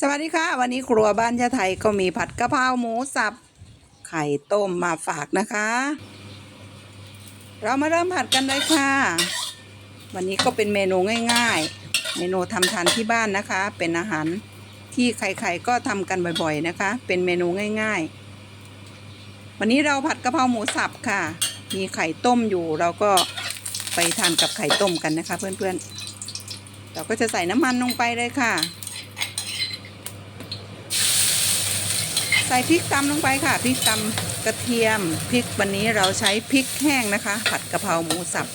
สวัสดีค่ะ วันนี้ครัวบ้านยะไทยก็มีผัดกะเพราหมูสับ ไข่ต้มมาฝากนะคะ เรามาเริ่มผัดกันเลยค่ะ วันนี้ก็เป็นเมนูง่ายๆ เมนูทำทานที่บ้านนะคะ เป็นอาหารที่ใครๆก็ทำกันบ่อยๆนะคะ เป็นเมนูง่าย ๆ วันนี้เราผัดกะเพราหมูสับค่ะ มีไข่ต้มอยู่เราก็ไปทานกับไข่ต้มกันนะคะ เพื่อนๆ เราก็จะใส่น้ำมันลงไปเลยค่ะ ส่พริกตำลงไปค่ะพริกตำกระเทียมพริกวันนี้เราใช้พริกแห้งนะคะ ผัดกะเพราหมูสับ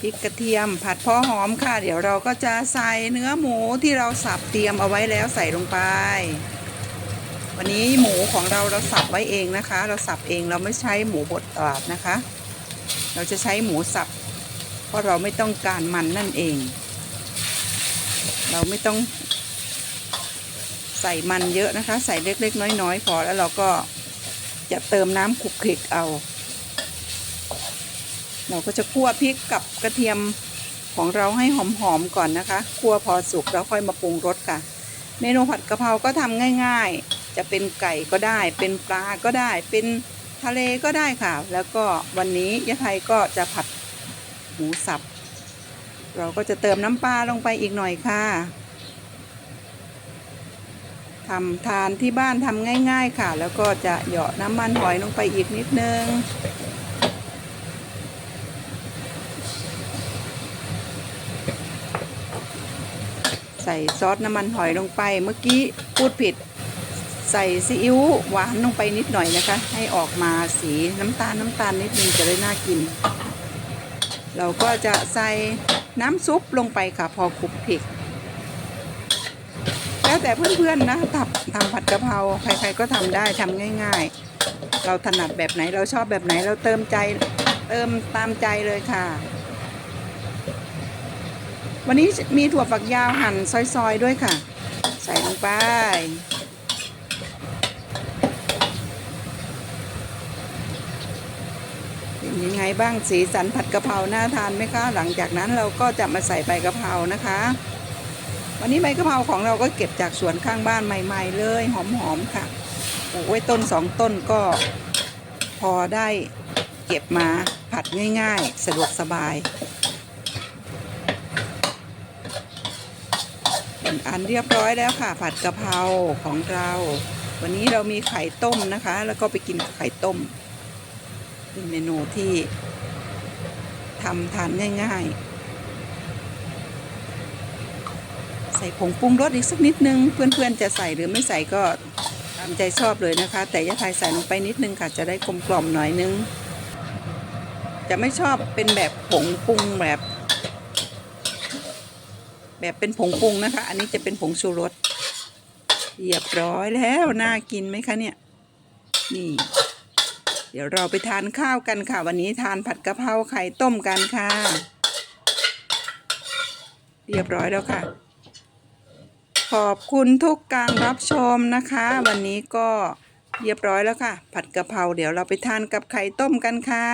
พริกกระเทียมผัดพอหอมค่ะ เดี๋ยวเราก็จะใส่เนื้อหมูที่เราสับเตรียมเอาไว้แล้วใส่ลงไป วันนี้หมูของเราเราสับไว้เองนะคะ เราสับเองเราไม่ใช้หมูบดตลาดนะคะ เราจะใช้หมูสับ เพราะเราไม่ต้องการมันนั่นเอง เราไม่ต้อง ใส่มันเยอะนะคะ ใส่เล็ก ๆ น้อย ๆ พอแล้วเราก็จะเติมน้ำคลุกคลิกเอา เราก็จะคั่วพริกกับกระเทียมของเราให้หอมๆก่อนนะคะคั่วพอสุกแล้วค่อยมาปรุงรสค่ะ เมนูผัดกะเพราก็ทำง่าย ๆ จะเป็นไก่ก็ได้ เป็นปลาก็ได้ เป็นทะเลก็ได้ค่ะ แล้วก็วันนี้ยะไทยก็จะผัดหมูสับ เราก็จะเติมน้ำปลาลงไปอีกหน่อยค่ะ ทำทานที่บ้านทำง่าย ๆ ค่ะ แล้วก็จะเหยาะน้ำมันหอยลงไปอีกนิดนึง ใส่ซอสน้ำมันหอยลงไปเมื่อกี้พูดผิด ใส่ซีอิ๊วหวานลงไปนิดหน่อยนะคะ ให้ออกมาสีน้ำตาลน้ำตาลนิดนึงจะได้น่ากิน เราก็จะใส่น้ำซุปลงไปค่ะพอคลุกพริก แล้วแต่เพื่อนๆนะทำทำผัดกะเพราใครๆก็ทำได้ทำง่าย ๆ เราถนัดแบบไหนเราชอบแบบไหนเราเติมใจเติมตามใจเลยค่ะ วันนี้มีถั่วฝักยาวหั่นซอยๆด้วยค่ะ ใส่ลงไปยังไงบ้างสีสันผัดกะเพราน่าทานไหมคะ หลังจากนั้นเราก็จะมาใส่ใบกะเพรานะคะ วันนี้ใบกะเพราของเราก็เก็บจากสวนข้างบ้านใหม่ ๆ เลยหอมๆค่ะปลูกไว้ต้นสองต้นก็พอได้เก็บมาผัดง่ายๆ สะดวกสบายอันเรียบร้อยแล้วค่ะ ผัดกะเพราของเรา วันนี้เรามีไข่ต้มนะคะ แล้วก็ไปกินไข่ต้มเป็นเมนูที่ทำทานง่าย ๆ ใส่ผงปรุงรสอีกสักนิดนึง เพื่อนๆจะใส่หรือไม่ใส่ก็ตามใจชอบเลยนะคะ แต่ยะไทยใส่ลงไปนิดนึงค่ะ จะได้กลมกล่อมหน่อยนึง จะไม่ชอบเป็นแบบผงปรุงแบบ แบบเป็นผงปรุงนะคะ อันนี้จะเป็นผงชูรสเรียบร้อยแล้วน่ากินไหมคะเนี่ย นี่ เดี๋ยวเราไปทานข้าวกันค่ะ วันนี้ทานผัดกะเพราไข่ต้มกันค่ะ เรียบร้อยแล้วค่ะ ขอบคุณทุกการรับชมนะคะ วันนี้ก็เรียบร้อยแล้วค่ะ ผัดกะเพราเดี๋ยวเราไปทานกับไข่ต้มกันค่ะ